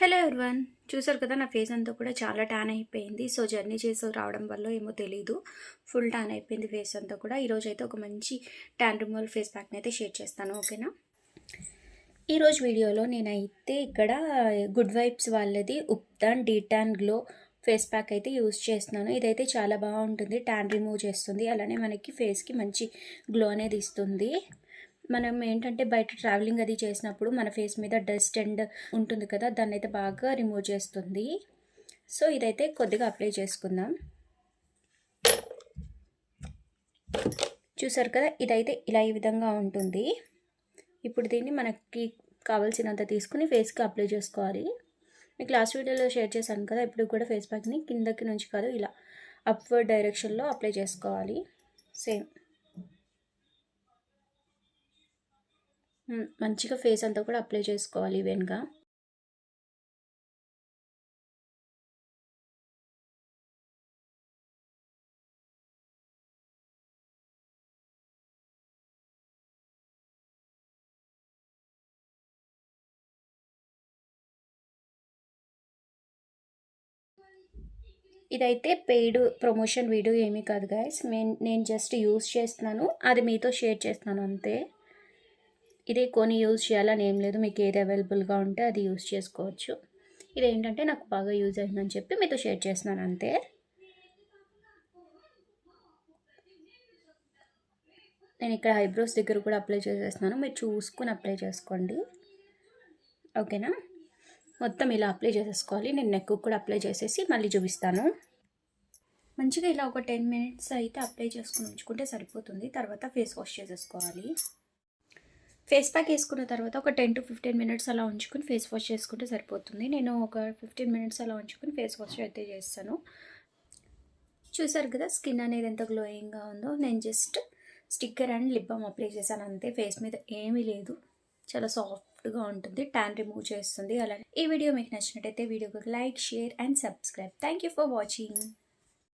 Hello everyone చూసారు కదా నా ఫేస్ అంతా కూడా చాలా ట్యాన్ అయిపోయింది. సో జర్నీ చేసి రావడం వల్ల ఏమో తెలీదు. ఫుల్ ట్యాన్ అయిపోయింది ఫేస్ అంతా కూడా. ఈరోజు అయితే ఒక మంచి ట్యాన్ రిమూవల్ ఫేస్ ప్యాక్ని అయితే షేర్ చేస్తాను ఓకేనా ఈరోజు వీడియోలో నేనైతే ఇక్కడ గుడ్ వైబ్స్ వాళ్ళది ubtan detan glow face pack అయితే యూస్ చేస్తున్నాను. ఇదైతే చాలా బాగుంటుంది ట్యాన్ రిమూవ్ చేస్తుంది. అలానే మనకి ఫేస్కి మంచి గ్లో అనేది ఇస్తుంది. మనం ఏంటంటే బయట ట్రావెలింగ్ అది చేసినప్పుడు మన ఫేస్ మీద డస్ట్ అండ్ ఉంటుంది కదా దాన్ని అయితే బాగా రిమూవ్ చేస్తుంది. సో ఇదైతే కొద్దిగా అప్లై చేసుకుందాం. చూసారు కదా ఇదైతే ఇలా ఈ విధంగా ఉంటుంది. ఇప్పుడు దీన్ని మనకి కావాల్సినంత తీసుకుని ఫేస్కి అప్లై చేసుకోవాలి. మీకు లాస్ట్ వీడియోలో షేర్ చేశాను కదా ఇప్పుడు కూడా ఫేస్ ప్యాక్ని కిందకి నుంచి కాదు ఇలా అప్వర్డ్ డైరెక్షన్లో అప్లై చేసుకోవాలి. సేమ్ మంచిగా ఫేస్ అంతా కూడా అప్లై చేసుకోవాలి ఈవెన్గా. ఇదైతే పెయిడ్ ప్రమోషన్ వీడియో ఏమీ కాదు గాయస్ నేను జస్ట్ యూస్ చేస్తున్నాను. అది మీతో షేర్ చేస్తున్నాను అంతే. ఇదే కొని యూజ్ చేయాలని ఏం లేదు. మీకు ఏది అవైలబుల్గా ఉంటే అది యూజ్ చేసుకోవచ్చు. ఇది ఏంటంటే నాకు బాగా యూజ్ అయిందని చెప్పి మీతో షేర్ చేస్తున్నాను అంతే. నేను ఇక్కడ ఐబ్రోస్ దగ్గర కూడా అప్లై చేసేస్తున్నాను. మీరు చూసుకుని అప్లై చేసుకోండి. ఓకేనా? మొత్తం ఇలా అప్లై చేసేసుకోవాలి. నేను నెక్ కూడా అప్లై చేసేసి మళ్ళీ చూపిస్తాను. మంచిగా ఇలా ఒక టెన్ మినిట్స్ అయితే అప్లై చేసుకుని ఉంచుకుంటే సరిపోతుంది. తర్వాత ఫేస్ వాష్ చేసేసుకోవాలి. ఫేస్ ప్యాక్ వేసుకున్న తర్వాత ఒక టెన్ టు ఫిఫ్టీన్ మినిట్స్ అలా ఉంచుకుని ఫేస్ వాష్ చేసుకుంటే సరిపోతుంది. నేను ఒక ఫిఫ్టీన్ మినిట్స్ అలా ఉంచుకుని ఫేస్ వాష్ అయితే చేస్తాను. చూసారు కదా స్కిన్ అనేది ఎంత గ్లోయింగ్గా ఉందో. నేను just sticker and lip balm apply చేశాను అంతే. ఫేస్ మీద ఏమీ లేదు. చాలా సాఫ్ట్గా ఉంటుంది. ట్యాన్ రిమూవ్ చేస్తుంది. అలానే ఈ వీడియో మీకు నచ్చినట్టయితే వీడియోకి like share and subscribe. Thank you for watching.